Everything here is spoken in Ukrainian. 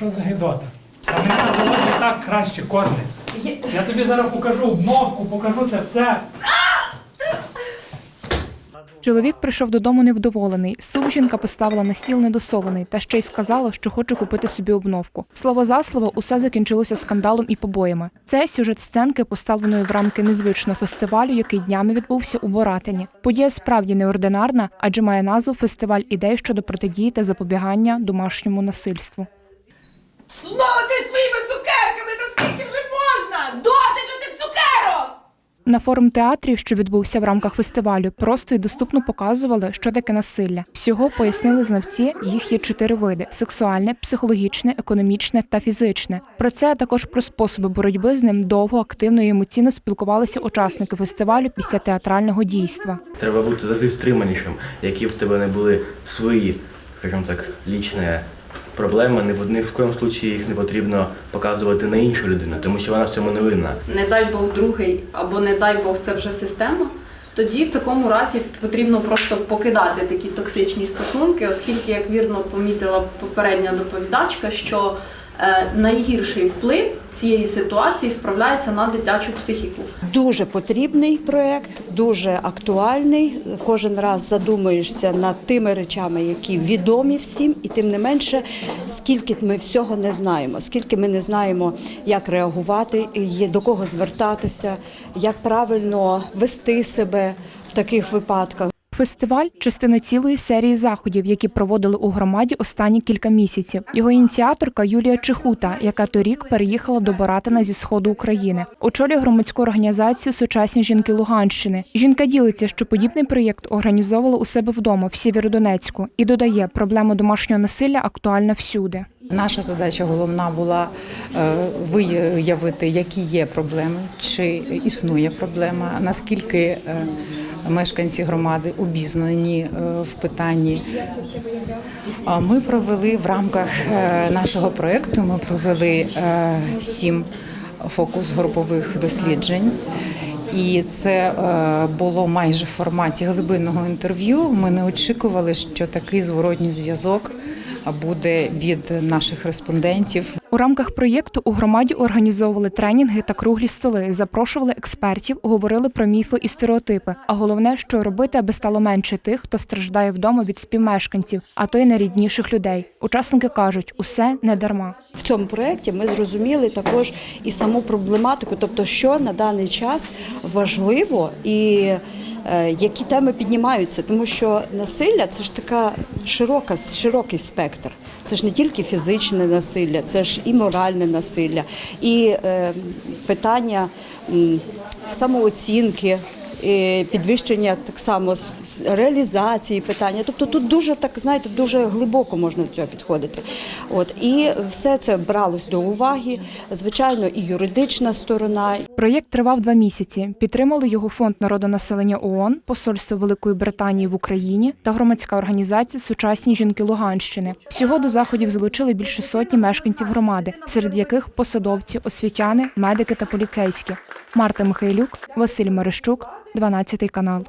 що за гидота? А мене на заводі так краще кормять. Я тобі зараз покажу обновку, покажу це все. Чоловік прийшов додому невдоволений. Суп жінка поставила на стіл недосолений та ще й сказала, що хоче купити собі обновку. Слово за слово, усе закінчилося скандалом і побоями. Це сюжет сценки, поставленої в рамки незвичного фестивалю, який днями відбувся у Боратині. Подія справді неординарна, адже має назву Фестиваль ідей щодо протидії та запобігання домашньому насильству. Знову ти своїми цукерками, та скільки вже можна? Досить же тих цукерок! На форум театрів, що відбувся в рамках фестивалю, просто і доступно показували, що таке насилля. Всього пояснили знавці. Їх є чотири види: сексуальне, психологічне, економічне та фізичне. Про це а також про способи боротьби з ним довго, активно і емоційно спілкувалися учасники фестивалю після театрального дійства. Треба бути завжди стриманішим, які в тебе не були свої, скажімо так, лічні проблеми. Ні в коєму случаї їх не потрібно показувати на іншу людину, тому що вона в цьому не винна. не дай Бог другий, або не дай Бог це вже система, тоді в такому разі потрібно просто покидати такі токсичні стосунки, оскільки, як вірно помітила попередня доповідачка, що найгірший вплив цієї ситуації справляється на дитячу психіку. Дуже потрібний проект, дуже актуальний. Кожен раз задумуєшся над тими речами, які відомі всім, і тим не менше, скільки ми всього не знаємо, скільки ми не знаємо, як реагувати, до кого звертатися, як правильно вести себе в таких випадках. Фестиваль частина цілої серії заходів, які проводили у громаді останні кілька місяців. Його ініціаторка Юлія Чехута, яка торік переїхала до Боратина зі сходу України. Очолює громадську організацію Сучасні жінки Луганщини. Жінка ділиться, що подібний проєкт організовувала у себе вдома в Сєвєродонецьку і додає, проблема домашнього насилля актуальна всюди. Наша задача головна була е, виявити, які є проблеми, чи існує проблема, наскільки е, мешканці громади обізнані е, в питанні. Ми провели в рамках е, нашого проєкту, ми провели е, сім фокус-групових досліджень. І це було майже в форматі глибинного інтерв'ю. Ми не очікували, що такий зворотній зв'язок буде від наших респондентів. У рамках проєкту у громаді організовували тренінги та круглі столи, запрошували експертів, говорили про міфи і стереотипи. А головне, що робити, аби стало менше тих, хто страждає вдома від співмешканців, а то й найрідніших людей. Учасники кажуть, усе не дарма. В цьому проєкті ми зрозуміли також і саму проблематику, тобто, що на даний час важливо і е, які теми піднімаються, тому що насилля це ж така широка, широкий спектр. Це ж не тільки фізичне насилля, це ж і моральне насилля, і е, питання самооцінки. Підвищення так само реалізації питання, тобто тут дуже так знаєте, дуже глибоко можна до цього підходити. От і все це бралось до уваги. Звичайно, і юридична сторона, Проєкт тривав два місяці. Підтримали його фонд народонаселення ООН, Посольство Великої Британії в Україні та громадська організація Сучасні жінки Луганщини. Всього до заходів залучили більше сотні мешканців громади, серед яких посадовці, освітяни, медики та поліцейські. Марта Михайлюк, Василь Мерещук, 12 канал.